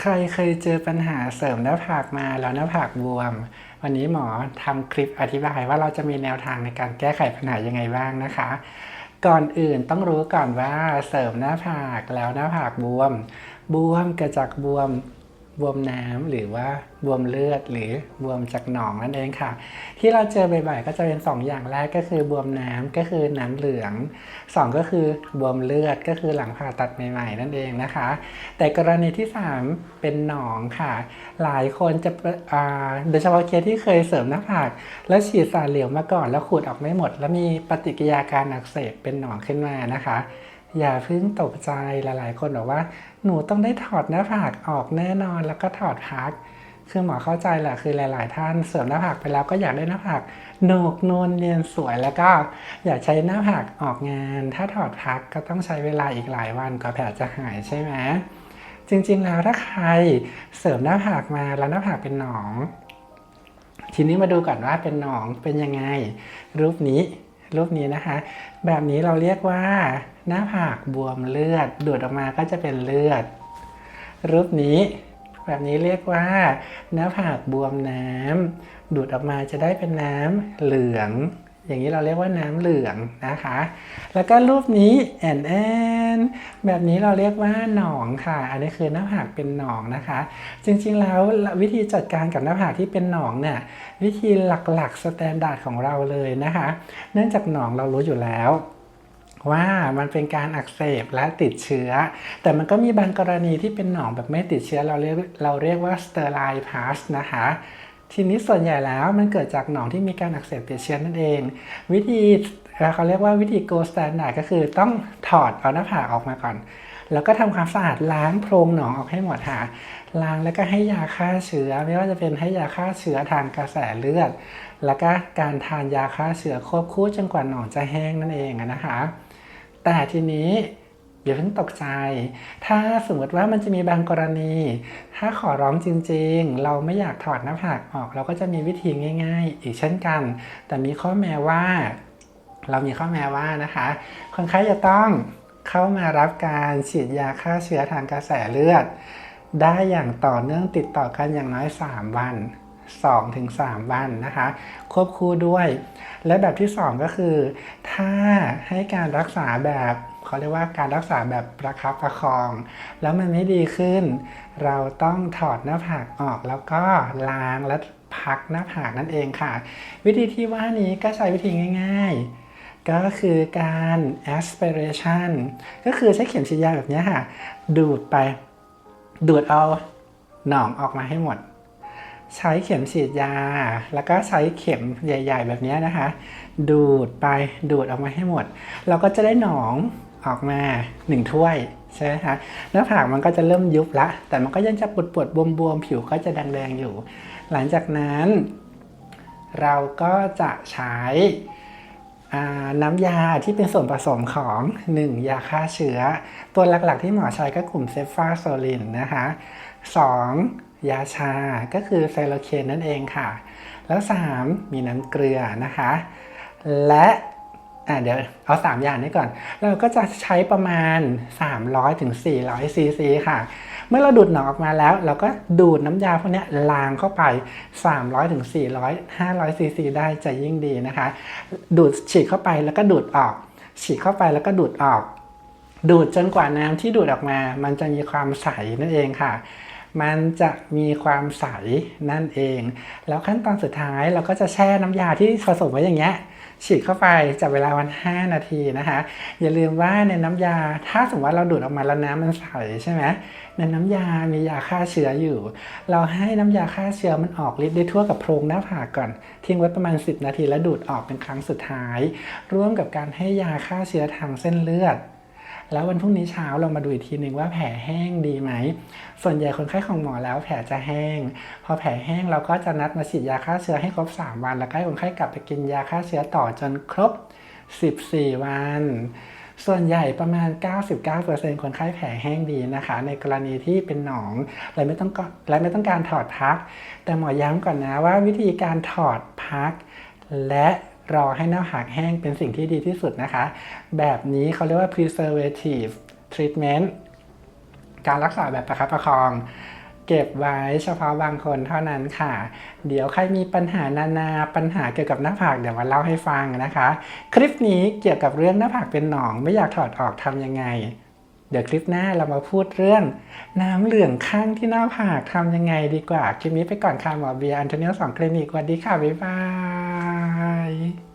ใครเคยเจอปัญหาเสริมหน้าผากมาแล้วหน้าผากบวม วันนี้หมอทำคลิปอธิบายว่าเราจะมีแนวทางในการแก้ไขปัญหายังไงบ้างนะคะ ก่อนอื่นต้องรู้ก่อนว่าเสริมหน้าผากแล้วหน้าผากบวม บวมเกิดจากบวม บวมน้ำหรือว่าบวมเลือดหรือบวมจากหนองนั่นเองค่ะ ที่เราเจอบ่อยๆก็จะเป็นสองอย่างแรกก็คือบวมน้ำก็คือน้ำเหลืองสองก็คือบวมเลือดก็คือหลังผ่าตัดใหม่ ๆ นั่นเองนะคะ แต่กรณีที่ 3 เป็นหนองค่ะ หลายคนจะอ่าโดยเฉพาะเคสที่เคยเสริมหน้าผากแล้วฉีดสารเหลวมาก่อน แล้วขูดออกไม่หมด แล้วมีปฏิกิริยาการอักเสบเป็นหนองขึ้นมานะคะ อย่าเพิ่งตกใจหลายๆ คนบอกว่า หนูต้องได้ถอดหน้าผากออกแน่นอนแล้วก็ถอดพัก คือหมอเข้าใจแหละคือหลาย ๆ ท่านเสริมหน้าผากไปแล้วก็อยากได้หน้าผากโหนกนวลเนียนสวยแล้วก็ อยากใช้หน้าผากออกงาน ถ้าถอดพักก็ต้องใช้เวลาอีกหลายวันกว่าแผลจะหายใช่ไหมจริง ๆ แล้วถ้าใครเสริมหน้าผากมาแล้วหน้าผากเป็นหนอง ทีนี้มาดูก่อนว่าเป็นหนองเป็นยังไง รูปนี้ รูปนี้นะคะ แบบนี้เราเรียกว่า หน้าผากบวมเลือด ดูดออกมาก็จะเป็นเลือด รูปนี้ แบบนี้เรียกว่า หน้าผากบวมน้ำดูดออกมาจะได้เป็นน้ำเหลือง อย่างนี้เราเรียกว่าน้ำเหลืองนะคะ แล้วก็รูปนี้แอนแอนแบบนี้เราเรียกว่าหนองค่ะ อันนี้คือหน้าผากเป็นหนองนะคะ จริงๆแล้ววิธีจัดการกับหน้าผากที่เป็นหนองเนี่ยวิธีหลักๆสแตนดาร์ดของเราเลยนะคะ เนื่องจากหนองเรารู้อยู่แล้วว่ามันเป็นการอักเสบและติดเชื้อ แต่มันก็มีบางกรณีที่เป็นหนองแบบไม่ติดเชื้อเราเรียกเราเรียกว่า sterile pus นะคะ ทีนี้ส่วนใหญ่แล้วมันเกิดจากหนองที่มีการอักเสบติดเชื้อนั่นเอง วิธีเขาเรียกว่าวิธี go standard ก็คือต้องถอดเอาหน้าผากออกมาก่อน แล้วก็ทำความสะอาดล้างโพรงหนองออกให้หมดค่ะล้างแล้วก็ให้ยาฆ่าเชื้อ ไม่ว่าจะเป็นให้ยาฆ่าเชื้อทางกระแสเลือด แล้วก็การทานยาฆ่าเชื้อควบคู่จนกว่าหนองจะแห้งนั่นเองนะคะ แต่ทีนี้ อย่าเพิ่งตกใจ ถ้าสมมติว่ามันจะมีบางกรณี ถ้าขอร้องจริงๆ เราไม่อยากถอดหน้าผากออก เราก็จะมีวิธีง่าย ๆ อีกเช่นกัน แต่มีข้อแม้ว่า เรามีข้อแม้ว่านะคะ คนไข้จะต้องเข้ามารับการฉีดยาฆ่าเชื้อทางกระแสเลือด ได้อย่างต่อเนื่องติดต่อกันอย่างน้อย 3 วัน 2-3 วันนะคะ ควบคู่ด้วย และแบบที่ 2 ก็คือ ถ้าให้การรักษาแบบ เขาเรียกว่าการรักษาแบบประคับประคอง แล้วมันไม่ดีขึ้น เราต้องถอดหน้าผากออกแล้วก็ล้างและพักหน้าผากนั่นเองค่ะ วิธีที่ว่านี้ก็ใช้วิธีง่าย ๆ ก็คือการ aspiration ก็คือใช้เข็มฉีดยาแบบนี้ค่ะ ดูดไป ดูดเอาหนองออกมาให้หมด ใช้เข็มฉีดยา แล้วก็ใช้เข็มใหญ่ ๆ แบบนี้นะคะ ดูดไปดูดออกมาให้หมด เราก็จะได้หนอง ออกมาหนึ่งถ้วยใช่ไหมคะหน้าผากมันก็จะเริ่มยุบละ แต่มันก็ยังจะปวดปวดบวมๆ ผิวก็จะแดงๆอยู่ หลังจากนั้น เราก็จะใช้น้ำยาที่เป็นส่วนผสมของ 1. ยาฆ่าเชื้อ ตัวหลักๆที่หมอใช้ก็กลุ่มเซฟาโซลินนะคะ 2. ยาชาก็คือไซโลเคนนั่นเองค่ะ แล้ว 3. มีน้ำเกลือนะคะ และ อะเดี๋ยวเอา 3 อย่างนี้ก่อน เราก็จะใช้ประมาณ 300ถึง400ซีซีค่ะ เมื่อเราดูดหนองออกมาแล้ว เราก็ดูดน้ำยาพวกนี้ล้างเข้าไป 300ถึง400 500ซีซีได้จะยิ่งดีนะคะ ดูดฉีดเข้าไปแล้วก็ดูดออก ฉีดเข้าไปแล้วก็ดูดออก ดูดจนกว่าน้ำที่ดูดออกมา มันจะมีความใสนั่นเองค่ะมันจะมีความใสนั่นเอง แล้วขั้นตอนสุดท้ายเราก็จะแช่น้ำยาที่ผสมไว้อย่างเงี้ย ฉีดเข้าไปจับเวลาวัน 5 นาทีนะคะ อย่าลืมว่าในน้ำยาถ้าสมมติว่าเราดูดออกมาแล้วน้ำมันใสใช่ไหมในน้ำยามียาฆ่าเชื้ออยู่ เราให้น้ำยาฆ่าเชื้อมันออกฤทธิ์ได้ทั่วกับโพรงหน้าผากก่อนทิ้งไว้ประมาณ 10 นาทีแล้วดูดออกเป็นครั้งสุดท้าย ร่วมกับการให้ยาฆ่าเชื้อทางเส้นเลือด แล้ววันพรุ่งนี้เช้าเรามาดูอีกทีหนึ่งว่าแผลแห้งดีไหม ส่วนใหญ่คนไข้ของหมอแล้วแผลจะแห้ง พอแผลแห้งเราก็จะนัดมาฉีดยาฆ่าเชื้อให้ครบ 3 วัน แล้วก็ให้คนไข้กลับไปกินยาฆ่าเชื้อต่อจนครบ 14 วัน ส่วนใหญ่ประมาณ 99%คนไข้แผลแห้งดีนะคะ ในกรณีที่เป็นหนองและไม่ต้องกและไม่ต้องการถอดพัก แต่หมอย้ำก่อนนะว่าวิธีการถอดพักและ รอให้หน้าผากแห้งเป็นสิ่งที่ดีที่สุดนะคะ แบบนี้เขาเรียกว่า preservative treatment การรักษาแบบประคับประคอง เก็บไว้เฉพาะบางคนเท่านั้นค่ะ เดี๋ยวใครมีปัญหานานาปัญหาเกี่ยวกับหน้าผากเดี๋ยวมาเล่าให้ฟังนะคะ คลิปนี้เกี่ยวกับเรื่องหน้าผากเป็นหนองไม่อยากถอดออกทำยังไงเดี๋ยวคลิปหน้าเรามาพูดเรื่อง น้ำเหลืองข้างที่หน้าผากทำยังไงดีกว่า คลิปนี้ไปก่อนค่ะหมอเบียร์อันโทนิโอสองคลินิกสวัสดีค่ะ บ๊ายบาย bye.